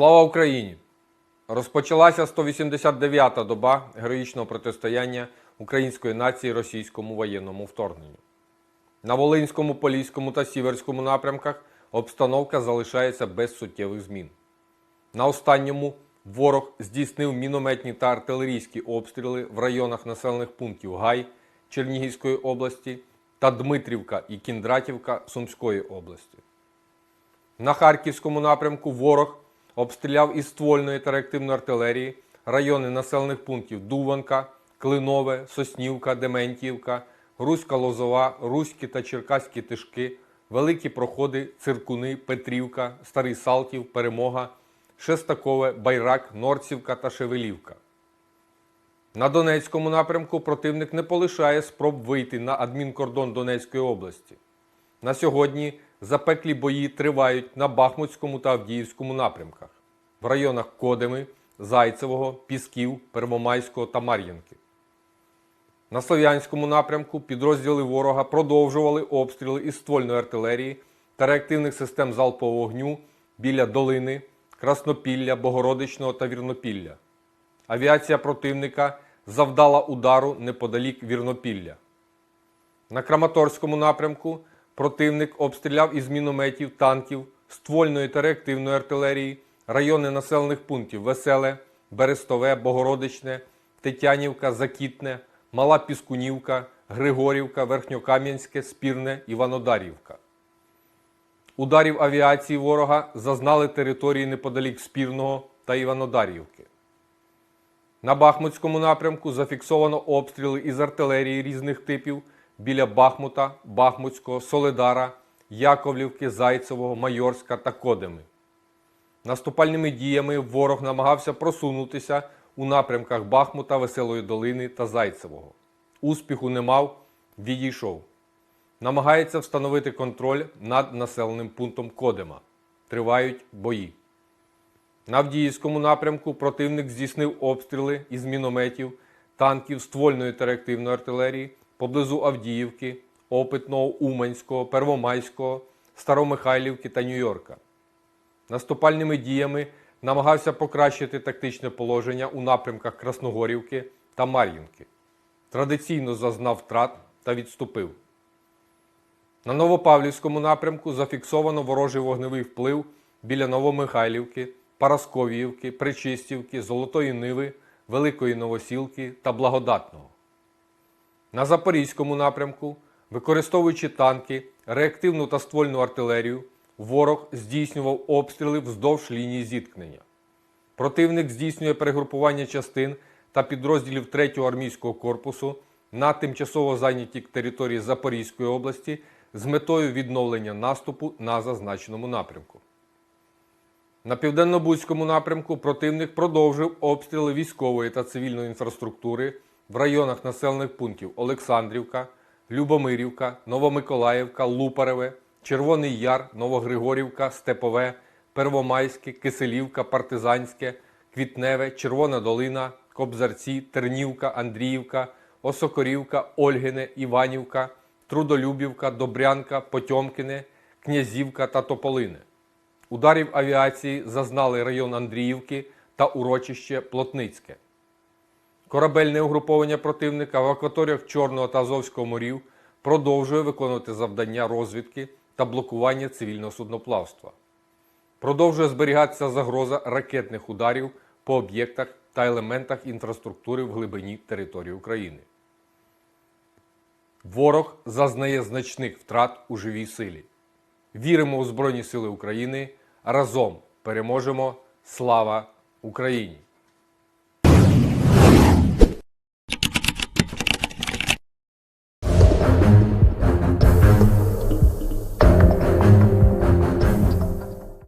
Слава Україні! Розпочалася 189-та доба героїчного протистояння української нації російському воєнному вторгненню. На Волинському, Поліському та Сіверському напрямках обстановка залишається без суттєвих змін. На останньому ворог здійснив мінометні та артилерійські обстріли в районах населених пунктів Гай Чернігівської області та Дмитрівка і Кіндратівка Сумської області. На Харківському напрямку ворог обстріляв із ствольної та реактивної артилерії райони населених пунктів Дуванка, Клинове, Соснівка, Дементіївка, Руська Лозова, Руські та Черкаські Тишки, Великі Проходи, Циркуни, Петрівка, Старий Салтів, Перемога, Шестакове, Байрак, Норцівка та Шевелівка. На Донецькому напрямку противник не полишає спроб вийти на адмінкордон Донецької області. На сьогодні запеклі бої тривають на Бахмутському та Авдіївському напрямках в районах Кодеми, Зайцевого, Пісків, Первомайського та Мар'їнки. На Слов'янському напрямку підрозділи ворога продовжували обстріли із ствольної артилерії та реактивних систем залпового вогню біля Долини, Краснопілля, Богородичного та Вірнопілля. Авіація противника завдала удару неподалік Вірнопілля. На Краматорському напрямку противник обстріляв із мінометів, танків, ствольної та реактивної артилерії райони населених пунктів Веселе, Берестове, Богородичне, Тетянівка, Закітне, Мала Піскунівка, Григорівка, Верхньокам'янське, Спірне, Іванодарівка. Ударів авіації ворога зазнали території неподалік Спірного та Іванодарівки. На Бахмутському напрямку зафіксовано обстріли із артилерії різних типів біля Бахмута, Бахмутського, Соледара, Яковлівки, Зайцевого, Майорська та Кодеми. Наступальними діями ворог намагався просунутися у напрямках Бахмута, Веселої Долини та Зайцевого. Успіху не мав, відійшов. Намагається встановити контроль над населеним пунктом Кодема. Тривають бої. На Авдіївському напрямку противник здійснив обстріли із мінометів, танків, ствольної та реактивної артилерії поблизу Авдіївки, Опитного, Уманського, Первомайського, Старомихайлівки та Нью-Йорка. Наступальними діями намагався покращити тактичне положення у напрямках Красногорівки та Мар'їнки. Традиційно зазнав втрат та відступив. На Новопавлівському напрямку зафіксовано ворожий вогневий вплив біля Новомихайлівки, Парасковіївки, Причистівки, Золотої Ниви, Великої Новосілки та Благодатного. На Запорізькому напрямку, використовуючи танки, реактивну та ствольну артилерію, ворог здійснював обстріли вздовж лінії зіткнення. Противник здійснює перегрупування частин та підрозділів 3-го армійського корпусу на тимчасово зайнятій території Запорізької області з метою відновлення наступу на зазначеному напрямку. На південно-бузькому напрямку противник продовжив обстріли військової та цивільної інфраструктури в районах населених пунктів Олександрівка, Любомирівка, Новомиколаївка, Лупареве, Червоний Яр, Новогригорівка, Степове, Первомайське, Киселівка, Партизанське, Квітневе, Червона Долина, Кобзарці, Тернівка, Андріївка, Осокорівка, Ольгине, Іванівка, Трудолюбівка, Добрянка, Потьомкине, Князівка та Тополине. Ударів авіації зазнали район Андріївки та урочище Плотницьке. Корабельне угруповання противника в акваторіях Чорного та Азовського морів продовжує виконувати завдання розвідки та блокування цивільного судноплавства. Продовжує зберігатися загроза ракетних ударів по об'єктах та елементах інфраструктури в глибині території України. Ворог зазнає значних втрат у живій силі. Віримо у Збройні Сили України. Разом переможемо. Слава Україні!